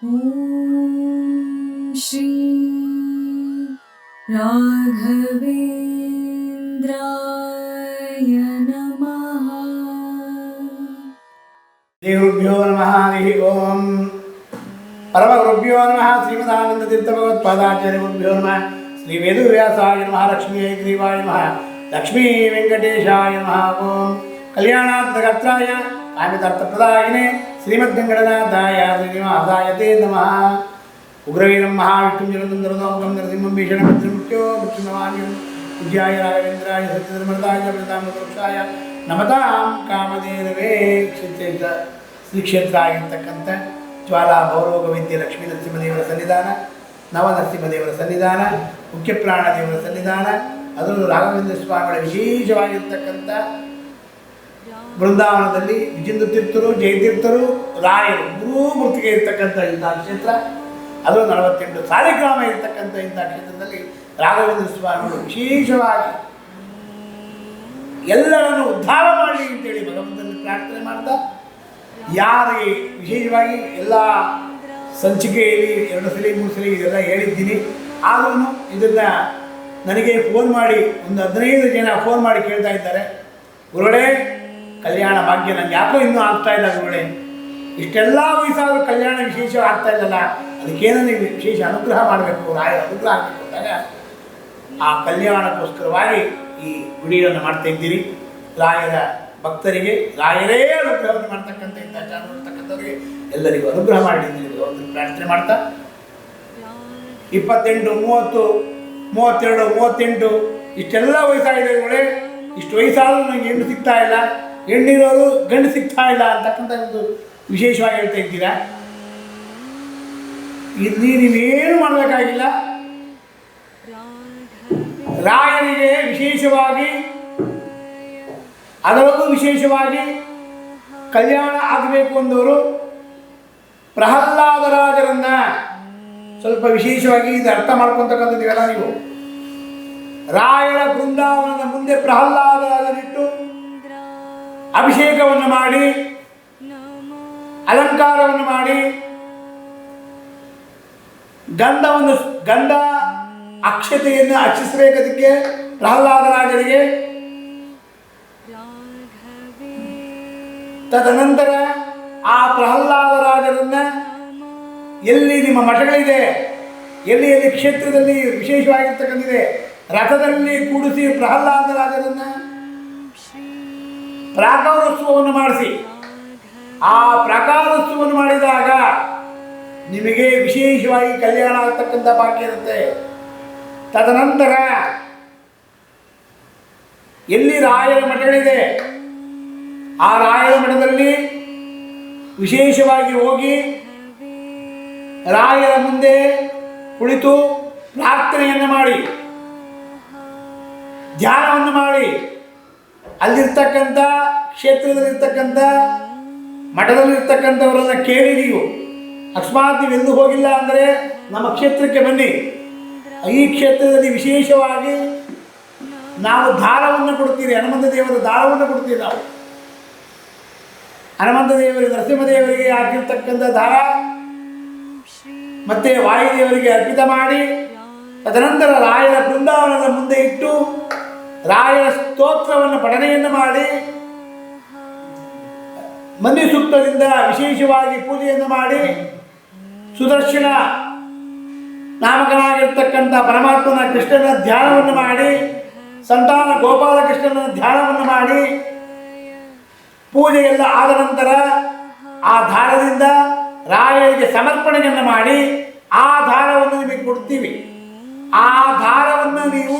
श्री राघवेन्द्राय नमः देवभ्यो नमः हरिः ओम् परमगुरुभ्यो नमः श्रीमदानन्दतीर्थभगवत्पादाचार्यगुरुभ्यो नमः श्रीवेदुव्यासाय नमः लक्ष्मीग्रीवाय नमः लक्ष्मीवेङ्कटेशाय नमः ओम् कल्याणार्थकर्त्राय कामितार्थप्रदायिने ವೆಂಕಟೇಶಾಯ ನಮಃ ಓಂ ಕಲ್ಯಾಣಾರ್ಥಕರ್ತಾಯ ಕಾಮಿತಾರ್ಥಪ್ರದಾಯಿನೇ ಶ್ರೀಮದ್ವೆಂಕಟನಾಥಾಯ ಶ್ರೀನಿವಾಸಾಯ ತೇ ನಮಃ. ಉಗ್ರವೀರಂ ಮಹಾವಿಷ್ಣುಂ ಜಗದಂದರದೋಮುಖಂ ನರಸಿಂಹಂ ಭೀಷಣಮಿತ್ರಮುಖ್ಯೋ ಮೃತ್ಯುನಮಾನ್ಯಂ ಪೂಜ್ಯಾಯ ರಾಘವೇಂದ್ರಾಯ ಸತ್ಯಧರ್ಮದಾಯ ವೃದ್ಧಾಮೃತಾಯ ನಮತಾಂ ಕಾಮಧೇನವೇ ಕ್ಷೇತ್ರ ಶ್ರೀ ಕ್ಷೇತ್ರ ಆಗಿರ್ತಕ್ಕಂಥ ಜ್ವಾಲಾ ಗೌರವ ವೈದ್ಯ ಲಕ್ಷ್ಮೀ ನರಸಿಂಹದೇವರ ಸನ್ನಿಧಾನ ನವ ನರಸಿಂಹದೇವರ ಸನ್ನಿಧಾನ ಮುಖ್ಯ ಪ್ರಾಣ ದೇವರ ಸನ್ನಿಧಾನ, ಅದರಲ್ಲೂ ರಾಘವೇಂದ್ರ ಸ್ವಾಮಿಗಳ ವಿಶೇಷವಾಗಿರ್ತಕ್ಕಂಥ ಬೃಂದಾವನದಲ್ಲಿ ವಿಜೇಂದ್ರ ತೀರ್ಥರು ಜಯತೀರ್ಥರು ರಾಯರು, ಮೂರೂ ಮೂರ್ತಿಗೆ ಇರ್ತಕ್ಕಂಥ ಇಂಥ ಕ್ಷೇತ್ರ ಅದು ನಲವತ್ತೆಂಟು ಸಾಲಿಗ್ರಾಮ ಇರ್ತಕ್ಕಂಥ ಇಂಥ ಕ್ಷೇತ್ರದಲ್ಲಿ ರಾಘವೇಂದ್ರ ಸ್ವಾಮಿಗಳು ವಿಶೇಷವಾಗಿ ಎಲ್ಲರನ್ನು ಉದ್ಧಾರ ಮಾಡಿ ಅಂತೇಳಿ ಭಗವಂತನಲ್ಲಿ ಪ್ರಾರ್ಥನೆ ಮಾಡ್ತಾ, ಯಾರಿಗೆ ವಿಶೇಷವಾಗಿ ಎಲ್ಲ ಸಂಚಿಕೆಯಲ್ಲಿ ಎರಡು ಸಲ, ಮೂರು ಸಲ ಇದೆಲ್ಲ ಹೇಳಿದ್ದೀನಿ. ಆದ್ರೂ ಇದನ್ನು ನನಗೆ ಫೋನ್ ಮಾಡಿ, ಒಂದು ಹದಿನೈದು ಜನ ಫೋನ್ ಮಾಡಿ ಕೇಳ್ತಾ ಇದ್ದಾರೆ. ಗುರುಗಳೇ ಕಲ್ಯಾಣ ಭಾಗ್ಯ ನನಗೆ ಯಾಕೋ ಇನ್ನೂ ಆಗ್ತಾ ಇಲ್ಲ ಗುರುಗಳೇ. ಇಷ್ಟೆಲ್ಲ ವಯಸ್ಸಾದರೂ ಕಲ್ಯಾಣ ವಿಶೇಷ ಆಗ್ತಾ ಇಲ್ಲಲ್ಲ, ಅದಕ್ಕೇನೋ ನೀವು ವಿಶೇಷ ಅನುಗ್ರಹ ಮಾಡಬೇಕು ರಾಯ ಅನುಗ್ರಹ ಆಗಬೇಕು ಅಂದಾಗ, ಆ ಕಲ್ಯಾಣಕ್ಕೋಸ್ಕರವಾಗಿ ಈ ಗುಡಿಗಳನ್ನು ಮಾಡ್ತಾ ಇದ್ದೀರಿ. ರಾಯರ ಭಕ್ತರಿಗೆ, ರಾಯರೇ ಅನುಗ್ರಹವನ್ನು ಮಾಡ್ತಕ್ಕಂಥ ಇಂಥ ನೋಡ್ತಕ್ಕಂಥವ್ರಿಗೆ ಎಲ್ಲರಿಗೂ ಅನುಗ್ರಹ ಮಾಡಿ ಒಂದು ಪ್ರಾರ್ಥನೆ ಮಾಡ್ತಾ. ಇಪ್ಪತ್ತೆಂಟು, ಮೂವತ್ತು, ಮೂವತ್ತೆರಡು, ಮೂವತ್ತೆಂಟು, ಇಷ್ಟೆಲ್ಲ ವಯಸ್ಸಾಗಿದೆ ಇಷ್ಟು ವಯಸ್ಸಾದರೂ ನನಗೆ ಹೆಣ್ಣು ಸಿಗ್ತಾ ಇಲ್ಲ. ಹೆಣ್ಣಿರೋರು ಗಂಡು ಸಿಗ್ತಾ ಇಲ್ಲ ಅಂತಕ್ಕಂಥ ಒಂದು ವಿಶೇಷವಾಗಿ ಹೇಳ್ತಾ ಇದ್ದೀರಾ? ಇಲ್ಲಿ ನೀವೇನು ಮಾಡಬೇಕಾಗಿಲ್ಲ? ರಾಯನಿಗೆ ವಿಶೇಷವಾಗಿ, ಅದರಲ್ಲೂ ವಿಶೇಷವಾಗಿ ಕಲ್ಯಾಣ ಆಗಬೇಕು ಅಂದವರು ಪ್ರಹ್ಲಾದರಾಜರನ್ನ ಸ್ವಲ್ಪ ವಿಶೇಷವಾಗಿ ಇದು ಅರ್ಥ ಮಾಡ್ಕೊತಕ್ಕಂಥದ್ದೀವಲ್ಲ ನೀವು. ರಾಯರ ಬೃಂದಾವನದ ಮುಂದೆ ಪ್ರಹ್ಲಾದರಾಜರಿಟ್ಟು ಅಭಿಷೇಕವನ್ನು ಮಾಡಿ, ಅಲಂಕಾರವನ್ನು ಮಾಡಿ, ಗಂಧವನ್ನು ಗಂಧ ಅಕ್ಷತೆಯನ್ನು ಅರ್ಚಿಸಬೇಕದಕ್ಕೆ ಪ್ರಹ್ಲಾದರಾಜರಿಗೆ ತದನಂತರ ಆ ಪ್ರಹ್ಲಾದರಾಜರನ್ನ ಎಲ್ಲಿ ನಿಮ್ಮ ಮಠಗಳಿದೆ, ಎಲ್ಲಿ ಎಲ್ಲಿ ಕ್ಷೇತ್ರದಲ್ಲಿ ವಿಶೇಷವಾಗಿರ್ತಕ್ಕಂಥಿದೆ ರಥದಲ್ಲಿ ಕೂಡಿಸಿ ಪ್ರಹ್ಲಾದರಾಜರನ್ನ ಪ್ರಾಕಾರೋತ್ಸವವನ್ನು ಮಾಡಿಸಿ. ಆ ಪ್ರಾಕಾರೋತ್ಸವವನ್ನು ಮಾಡಿದಾಗ ನಿಮಗೆ ವಿಶೇಷವಾಗಿ ಕಲ್ಯಾಣ ಆಗ್ತಕ್ಕಂಥ ಬಾಕಿ ಇರುತ್ತೆ. ತದನಂತರ ಎಲ್ಲಿ ರಾಯರ ಮಠಗಳಿದೆ, ಆ ರಾಯರ ಮಠದಲ್ಲಿ ವಿಶೇಷವಾಗಿ ಹೋಗಿ ರಾಯರ ಮುಂದೆ ಕುಳಿತು ಪ್ರಾರ್ಥನೆಯನ್ನು ಮಾಡಿ, ಧ್ಯಾನವನ್ನು ಮಾಡಿ, ಅಲ್ಲಿರ್ತಕ್ಕಂಥ ಕ್ಷೇತ್ರದಲ್ಲಿರ್ತಕ್ಕಂಥ, ಮಠದಲ್ಲಿರ್ತಕ್ಕಂಥವರನ್ನ ಕೇಳಿ ನೀವು. ಅಕಸ್ಮಾತ್ ನೀವು ಎಲ್ಲೂ ಹೋಗಿಲ್ಲ ಅಂದರೆ ನಮ್ಮ ಕ್ಷೇತ್ರಕ್ಕೆ ಬನ್ನಿ. ಈ ಕ್ಷೇತ್ರದಲ್ಲಿ ವಿಶೇಷವಾಗಿ ನಾವು ದಾರವನ್ನು ಕೊಡ್ತೀರಿ, ಹನುಮಂತ ದೇವರ ದಾರವನ್ನು ಕೊಡ್ತೀವಿ ನಾವು. ಹನುಮಂತ ದೇವರಿಗೆ ನರಸಿಂಹದೇವರಿಗೆ ಹಾಕಿರ್ತಕ್ಕಂಥ ದಾರ. ಮತ್ತೆ ವಾಯುದೇವರಿಗೆ ಅರ್ಪಿತ ಮಾಡಿ, ತದನಂತರ ರಾಯರ ಬೃಂದಾವನದ ಮುಂದೆ ಇಟ್ಟು ರಾಯರ ಸ್ತೋತ್ರವನ್ನು ಪಠನೆಯನ್ನು ಮಾಡಿ ಮಂದಿ ಸೂಕ್ತದಿಂದ ವಿಶೇಷವಾಗಿ ಪೂಜೆಯನ್ನು ಮಾಡಿ ಸುದರ್ಶನ ನಾಮಕನಾಗಿರ್ತಕ್ಕಂಥ ಪರಮಾತ್ಮನ ಕೃಷ್ಣನ ಧ್ಯಾನವನ್ನು ಮಾಡಿ, ಸಂತಾನ ಗೋಪಾಲಕೃಷ್ಣನ ಧ್ಯಾನವನ್ನು ಮಾಡಿ, ಪೂಜೆಯೆಲ್ಲ ಆದ ನಂತರ ಆ ದಾರದಿಂದ ರಾಯರಿಗೆ ಸಮರ್ಪಣೆಯನ್ನು ಮಾಡಿ ಆ ದಾರವನ್ನು ನಿಮಗೆ ಕೊಡ್ತೀವಿ. ಆ ದಾರವನ್ನು ನೀವು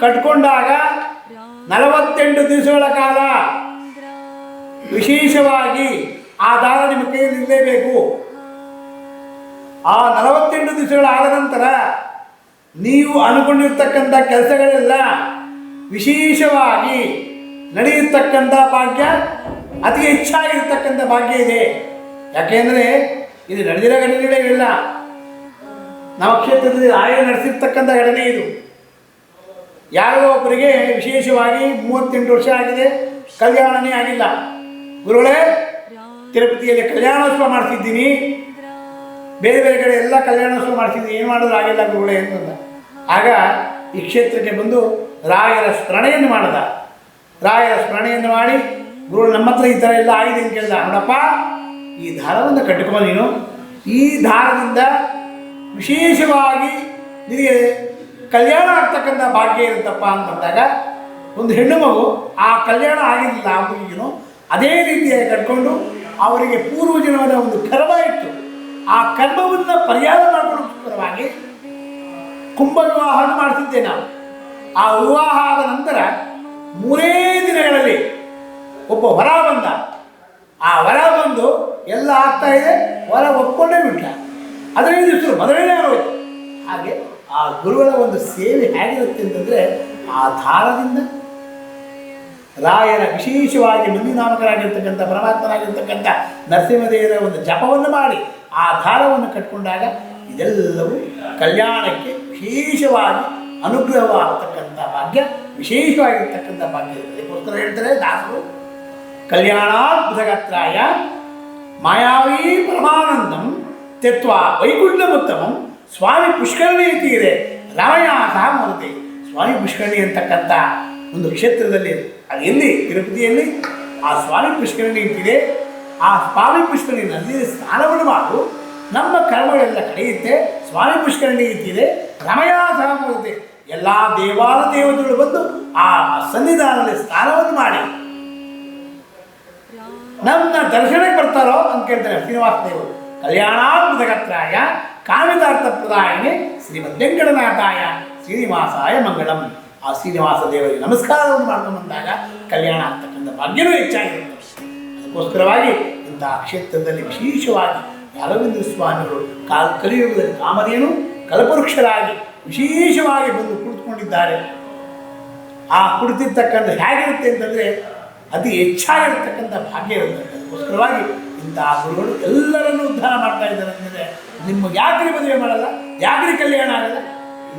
ಕಟ್ಕೊಂಡಾಗ ನಲವತ್ತೆಂಟು ದಿವಸಗಳ ಕಾಲ ವಿಶೇಷವಾಗಿ ಆ ದಾರ ನಿಮ್ಮ ಕೈಯಲ್ಲಿ ಇರಲೇಬೇಕು ಆ ನಲವತ್ತೆಂಟು ದಿವಸಗಳಾದ ನಂತರ ನೀವು ಅನ್ಕೊಂಡಿರ್ತಕ್ಕಂಥ ಕೆಲಸಗಳೆಲ್ಲ ವಿಶೇಷವಾಗಿ ನಡೆಯತಕ್ಕಂಥ ಭಾಗ್ಯ, ಅತಿ ಹೆಚ್ಚಾಗಿರ್ತಕ್ಕಂಥ ಭಾಗ್ಯ ಇದೆ. ಯಾಕೆಂದರೆ ಇದು ನಡೆದಿರೋ ಘಟನೆಗಳೇ ಇಲ್ಲ. ನವಕ್ಷೇತ್ರದಲ್ಲಿ ಆಯಾ ನಡೆಸಿರ್ತಕ್ಕಂಥ ಘಟನೆ ಇದು. ಯಾರೋ ಒಬ್ಬರಿಗೆ ವಿಶೇಷವಾಗಿ ಮೂವತ್ತೆಂಟು ವರ್ಷ ಆಗಿದೆ, ಕಲ್ಯಾಣನೇ ಆಗಿಲ್ಲ. ಗುರುಗಳೇ, ತಿರುಪತಿಯಲ್ಲಿ ಕಲ್ಯಾಣೋತ್ಸವ ಮಾಡ್ತಿದ್ದೀನಿ. ಬೇರೆ ಬೇರೆ ಕಡೆ ಎಲ್ಲ ಕಲ್ಯಾಣೋತ್ಸವ ಮಾಡ್ತಿದ್ದೀನಿ. ಏನು ಮಾಡೋದು? ಆಗಿಲ್ಲ ಗುರುಗಳೇ ಅಂತಂದ ಆಗ ಈ ಕ್ಷೇತ್ರಕ್ಕೆ ಬಂದು ರಾಯರ ಸ್ಮರಣೆಯನ್ನು ಮಾಡಿದ. ರಾಯರ ಸ್ಮರಣೆಯನ್ನು ಮಾಡಿ ಗುರುಗಳು, ನಮ್ಮ ಹತ್ರ ಈ ಥರ ಎಲ್ಲ ಆಗಿದೆ ಅಂತ ಕೇಳಿದ. ನೋಡಪ್ಪ ಈ ದಾರವನ್ನು ಕಟ್ಟಿಕೊಂಬ ನೀನು. ಈ ದಾರದಿಂದ ವಿಶೇಷವಾಗಿ ನಿನಗೆ ಕಲ್ಯಾಣ ಆಗ್ತಕ್ಕಂಥ ಭಾಗ್ಯ ಇರುತ್ತಪ್ಪ ಅಂತಂದಾಗ ಒಂದು ಹೆಣ್ಣು ಮಗು, ಆ ಕಲ್ಯಾಣ ಆಗಿರಲಿಲ್ಲ ಹುಡುಗಿಗೂ ಅದೇ ರೀತಿಯಾಗಿ ಕಟ್ಕೊಂಡು ಅವರಿಗೆ ಪೂರ್ವಜನವಾದ ಒಂದು ಕರ್ಮ ಇತ್ತು ಆ ಕರ್ಮವನ್ನು ಪರಿಹಾರ ಮಾಡಿಕೊಳ್ಳೋಸ್ಕರವಾಗಿ ಕುಂಭ ವಿವಾಹವನ್ನು ಮಾಡ್ತಿದ್ದೆ ನಾವು. ಆ ವಿವಾಹ ಆದ ನಂತರ ಮೂರೇ ದಿನಗಳಲ್ಲಿ ಒಬ್ಬ ಹೊರ ಬಂದ. ಆ ಹೊರ ಬಂದು ಎಲ್ಲ ಆಗ್ತಾ ಇದೆ ಹೊರ ಒಪ್ಕೊಂಡೇ ಬಿಟ್ಟ. ಹದಿನೈದು ದಿವಸ ಮೊದಲನೇ ಆಗೋಯ್ತು ಹಾಗೆ ಆ ಗುರುಗಳ ಒಂದು ಸೇವೆ ಹೇಗಿರುತ್ತೆ ಅಂತಂದರೆ ಆ ದಾರದಿಂದ ರಾಯರ ವಿಶೇಷವಾಗಿ ಮಂದಿನಾಮಕರಾಗಿರ್ತಕ್ಕಂಥ ಪರಮಾತ್ಮನಾಗಿರ್ತಕ್ಕಂಥ ನರಸಿಂಹದೇವರ ಒಂದು ಜಪವನ್ನು ಮಾಡಿ ಆ ಧಾರವನ್ನು ಕಟ್ಕೊಂಡಾಗ ಇದೆಲ್ಲವೂ ಕಲ್ಯಾಣಕ್ಕೆ ವಿಶೇಷವಾಗಿ ಅನುಗ್ರಹವಾಗತಕ್ಕಂಥ ಭಾಗ್ಯ, ವಿಶೇಷವಾಗಿರ್ತಕ್ಕಂಥ ಭಾಗ್ಯ ಅದಕ್ಕೋಸ್ಕರ ಹೇಳ್ತಾರೆ, ದಾಸರು, ಕಲ್ಯಾಣಾದ್ಭುತಗಾತ್ರಾಯ ಮಾಯಾವೀ ಪರಮಾನಂದಂ ತ್ಯಕ್ವ ವೈಕುಂಠಮುತ್ತಮಂ ಸ್ವಾಮಿ ಪುಷ್ಕರಣಿ ತೀರೆ ರಾಮಯ್ಯ ಸಹ ಸ್ವಾಮಿ ಪುಷ್ಕರಣಿ ಅಂತಕ್ಕಂಥ ಒಂದು ಕ್ಷೇತ್ರದಲ್ಲಿ, ಅದು ಎಲ್ಲಿ? ತಿರುಪತಿಯಲ್ಲಿ. ಆ ಸ್ವಾಮಿ ಪುಷ್ಕರಣಿ ಇದ್ದಿದೆ ಆ ಸ್ವಾಮಿ ಪುಷ್ಕರಣಿ ನಲ್ಲಿ ಸ್ನಾನವನ್ನು ಮಾಡು ನಮ್ಮ ಕರ್ಮಗಳೆಲ್ಲ ಕಳೆಯುತ್ತೆ. ಸ್ವಾಮಿ ಪುಷ್ಕರಣಿ ಇದ್ದಿದೆ ರಮಯ ಸಹ ಮೂರ್ತಿ ಎಲ್ಲ ದೇವಾಲ ದೇವತೆಗಳು ಬಂದು ಆ ಸನ್ನಿಧಾನದಲ್ಲಿ ಸ್ನಾನವನ್ನು ಮಾಡಿ. ನಮ್ಮ ದರ್ಶನಕ್ಕೆ ಬರ್ತಾರೋ ಅಂತ ಕೇಳ್ತಾರೆ ಶ್ರೀನಿವಾಸ ದೇವರು. ಕಲ್ಯಾಣಾತ್ಮಕತ್ರಾಯ ಕಾಮಿತಾರ್ಥ ಪ್ರದಾಯಣೆ ಶ್ರೀಮದ್ ವೆಂಕಟನಾಥಾಯ, ಶ್ರೀನಿವಾಸಾಯ ಮಂಗಳಂ. ಆ ಶ್ರೀನಿವಾಸ ದೇವರಿಗೆ ನಮಸ್ಕಾರವನ್ನು ಮಾಡ್ಕೊಂಡು ಬಂದಾಗ ಕಲ್ಯಾಣ ಆಗ್ತಕ್ಕಂಥ ಭಾಗ್ಯವೂ ಹೆಚ್ಚಾಗಿರುತ್ತೆ. ಅದಕ್ಕೋಸ್ಕರವಾಗಿ ಇಂತಹ ಕ್ಷೇತ್ರದಲ್ಲಿ ವಿಶೇಷವಾಗಿ ಯಾರವೇಂದ್ರ ಸ್ವಾಮಿಗಳು ಕಾಲ್ ಕಲಿಯುಗದಲ್ಲಿ ಕಾಮಧೇನು ಕಲ್ಪವೃಕ್ಷರಾಗಿ ವಿಶೇಷವಾಗಿ ಬಂದು ಕುಳಿತುಕೊಂಡಿದ್ದಾರೆ. ಆ ಕುಳಿತಿರ್ತಕ್ಕಂಥ ಹೇಗಿರುತ್ತೆ ಅಂತಂದರೆ ಅತಿ ಹೆಚ್ಚಾಗಿರ್ತಕ್ಕಂಥ ಭಾಗ್ಯ ಇರುತ್ತೆ. ಅದಕ್ಕೋಸ್ಕರವಾಗಿ ಇಂಥ ಗುರುಗಳು ಎಲ್ಲರನ್ನು ಉದ್ಧಾರ ಮಾಡ್ತಾ ಇದ್ದಾರೆ ಅಂದರೆ ನಿಮಗೆ ಯಾಕ್ರಿ ಮದುವೆ ಮಾಡಲ್ಲ? ಯಾಕ್ರಿ ಕಲ್ಯಾಣ ಆಗಲ್ಲ?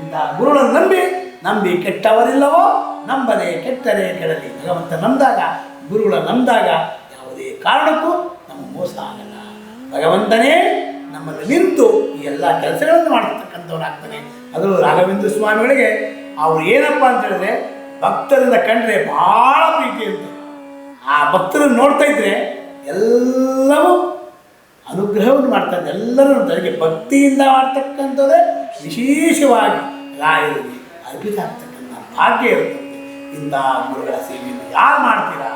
ಇಂಥ ಗುರುಗಳನ್ನು ನಂಬಿ ನಂಬಿ ಕೆಟ್ಟವರಿಲ್ಲವೋ ನಂಬದೆ ಕೆಟ್ಟರೆ ಕೆಡಲಿ. ಭಗವಂತ ನಂಬಿದಾಗ ಗುರುಗಳ ನಂಬಿದಾಗ ಯಾವುದೇ ಕಾರಣಕ್ಕೂ ನಮ್ಮ ಮೋಸ ಆಗಲ್ಲ. ಭಗವಂತನೇ ನಮ್ಮನ್ನು ನಿಂತು ಈ ಎಲ್ಲ ಕೆಲಸಗಳನ್ನು ಮಾಡತಕ್ಕಂಥವನಾಗ್ತಾನೆ ಅದರಲ್ಲೂ ರಾಘವೇಂದ್ರ ಸ್ವಾಮಿಗಳಿಗೆ, ಅವರು ಏನಪ್ಪ ಅಂತ ಹೇಳಿದ್ರೆ, ಭಕ್ತರಿಂದ ಕಂಡ್ರೆ ಬಹಳ ಪ್ರೀತಿ ಅಂತ. ಆ ಭಕ್ತರನ್ನು ನೋಡ್ತಾ ಇದ್ರೆ ಎಲ್ಲವೂ ಅನುಗ್ರಹವನ್ನು ಮಾಡ್ತಾರೆ. ಎಲ್ಲರೂ ನನಗೆ ಭಕ್ತಿಯಿಂದ ಮಾಡ್ತಕ್ಕಂಥದ್ದೇ ವಿಶೇಷವಾಗಿ ರಾಯರಿಗೆ. ಆಗ್ತಕ್ಕಂಥ ಭಾಗ್ಯ ಇಂಥ ಗುರುಗಳ ಸೇವೆಯನ್ನು ಯಾರು ಮಾಡ್ತೀರಾ?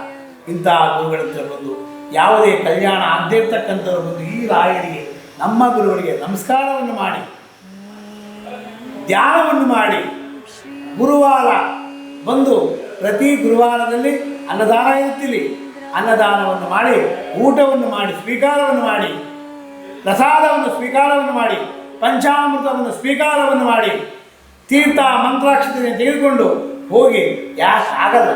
ಇಂಥ ಗುರುಗಳಿಂದ ಬಂದು ಯಾವುದೇ ಕಲ್ಯಾಣ ಆಗದೇ ಇರ್ತಕ್ಕಂಥವ್ರು ಬಂದು ಈ ರಾಯರಿಗೆ, ನಮ್ಮ ಗುರುಗಳಿಗೆ ನಮಸ್ಕಾರವನ್ನು ಮಾಡಿ, ಧ್ಯಾನವನ್ನು ಮಾಡಿ, ಗುರುವಾರ ಬಂದು ಪ್ರತಿ ಗುರುವಾರದಲ್ಲಿ ಅನ್ನದಾನ ಇರ್ತೀವಿ ಅನ್ನದಾನವನ್ನು ಮಾಡಿ, ಊಟವನ್ನು ಮಾಡಿ, ಸ್ವೀಕಾರವನ್ನು ಮಾಡಿ, ಪ್ರಸಾದವನ್ನು ಸ್ವೀಕಾರವನ್ನು ಮಾಡಿ, ಪಂಚಾಮೃತವನ್ನು ಸ್ವೀಕಾರವನ್ನು ಮಾಡಿ ತೀರ್ಥ ಮಂತ್ರಾಕ್ಷತೆಯನ್ನು ತೆಗೆದುಕೊಂಡು ಹೋಗಿ, ಯಾಕೆ ಆಗಲ್ಲ?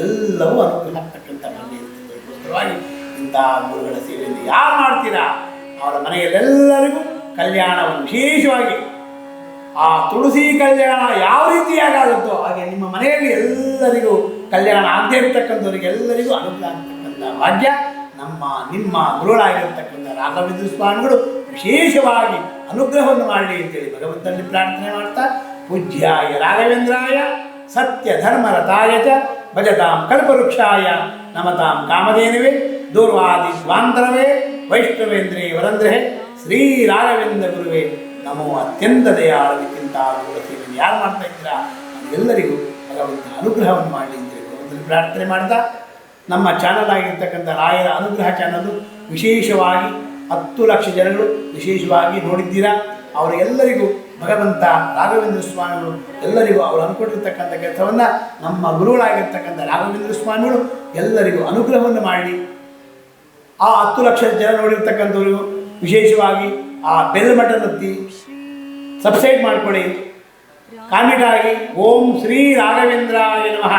ಎಲ್ಲವೂ ಅನುಕೂಲ ಆಗ್ತಕ್ಕಂಥ ಮನೆ ಇರ್ತದೆ ಇಂಥ ಗುರುಗಳ ಸೇವೆಯನ್ನು ಯಾರು ಮಾಡ್ತೀರಾ? ಅವರ ಮನೆಯಲ್ಲೆಲ್ಲರಿಗೂ ಕಲ್ಯಾಣವನ್ನು ವಿಶೇಷವಾಗಿ, ಆ ತುಳಸಿ ಕಲ್ಯಾಣ ಯಾವ ರೀತಿಯಾಗುತ್ತೋ ಹಾಗೆ ನಿಮ್ಮ ಮನೆಯಲ್ಲಿ ಎಲ್ಲರಿಗೂ ಕಲ್ಯಾಣ ಆಗದೇ ಇರತಕ್ಕಂಥವ್ರಿಗೆ ಎಲ್ಲರಿಗೂ ಅನುಕೂಲ ಆಗ್ತಕ್ಕಂಥ ಭಾಗ್ಯ, ನಮ್ಮ, ನಿಮ್ಮ ಗುರುಗಳಾಗಿರ್ತಕ್ಕಂಥ ರಾಘವೇಂದ್ರ ಸ್ವಾಮಿಗಳು ವಿಶೇಷವಾಗಿ ಅನುಗ್ರಹವನ್ನು ಮಾಡಲಿ ಅಂತೇಳಿ ಭಗವಂತನಲ್ಲಿ ಪ್ರಾರ್ಥನೆ ಮಾಡ್ತಾ ಪೂಜ್ಯಾಯ ರಾಘವೇಂದ್ರಾಯ ಸತ್ಯ ಧರ್ಮರತಾಯ ಚ ಭಜತಾಂ ಕಲ್ಪವೃಕ್ಷಾಯ ನಮತಾಂ ಕಾಮಧೇನುವೆ ದೂರ್ವಾದಿ ಸ್ವಾಂತರವೇ ವೈಷ್ಣವೇಂದ್ರೇ ವರಂದ್ರೆ ಶ್ರೀ ರಾಘವೇಂದ್ರ ಗುರುವೇ ನಮೋ ಅತ್ಯಂತ ದಯಾಳಿಕ್ಕಿಂತ ಗುರುತಿಯನ್ನು ಯಾರು ಮಾಡ್ತಾ ಇದ್ದೀರಾ? ಎಲ್ಲರಿಗೂ ಭಗವಂತ ಅನುಗ್ರಹವನ್ನು ಮಾಡಿ ಅಂತೇಳಿ ಪ್ರಾರ್ಥನೆ ಮಾಡ್ತಾ, ನಮ್ಮ ಚಾನಲ್ ಆಗಿರ್ತಕ್ಕಂಥ ರಾಯರ ಅನುಗ್ರಹ ಚಾನಲ್ ವಿಶೇಷವಾಗಿ ಹತ್ತು ಲಕ್ಷ ಜನಗಳು ವಿಶೇಷವಾಗಿ ನೋಡಿದ್ದೀರಾ? ಅವರಿಗೆಲ್ಲರಿಗೂ ಭಗವಂತ ರಾಘವೇಂದ್ರ ಸ್ವಾಮಿಗಳು ಎಲ್ಲರಿಗೂ ಅವರು ಅನ್ಕೊಂಡಿರ್ತಕ್ಕಂಥ ಕೆಲಸವನ್ನು ನಮ್ಮ ಗುರುಗಳಾಗಿರ್ತಕ್ಕಂಥ ರಾಘವೇಂದ್ರ ಸ್ವಾಮಿಗಳು ಎಲ್ಲರಿಗೂ ಅನುಗ್ರಹವನ್ನು ಮಾಡಿ. ಆ ಹತ್ತು ಲಕ್ಷ ಜನ ನೋಡಿರ್ತಕ್ಕಂಥವ್ರು ವಿಶೇಷವಾಗಿ ಆ ಬೆಲ್ ಮಟನ್ ಹತ್ತಿ ಸಬ್ಸೈಡ್ ಮಾಡ್ಕೊಳ್ಳಿ. ಕಾಮೆಂಟ್ ಆಗಿ ಓಂ ಶ್ರೀ ರಾಘವೇಂದ್ರಾಯ ನಮಃ.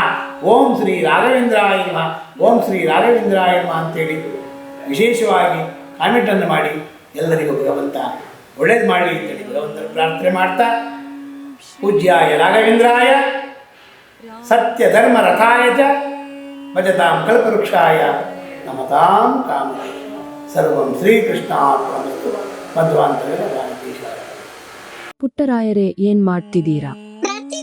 ಓಂ ಶ್ರೀ ರಾಘವೇಂದ್ರಾಯ ನಮಃ. ಓಂ ಶ್ರೀ ರಾಘವೇಂದ್ರ ನಮಃ ಅಂತೇಳಿ ವಿಶೇಷವಾಗಿ ಕಾಮೆಂಟನ್ನು ಮಾಡಿ ಎಲ್ಲರಿಗೂ ಭಗವಂತ ಒಳ್ಳೇದು ಮಾಡಲಿ ಅಂತೇಳಿ ಭಗವಂತನ ಪ್ರಾರ್ಥನೆ ಮಾಡ್ತಾ, ಪೂಜ್ಯಾಯ ರಾಘವೇಂದ್ರಾಯ, ಸತ್ಯ ಧರ್ಮ ರಥಾಯ ಚ, ಭಜತಾಂ ಕಲ್ಪವೃಕ್ಷಾಯ, ನಮತಾಂ ಕಾಮ ಸರ್ವಂ ಶ್ರೀಕೃಷ್ಣ ಮಧ್ವಾಂತರ ಪುಟ್ಟರಾಯರೇ, ಏನ್ ಮಾಡ್ತಿದ್ದೀರಾ?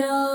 love.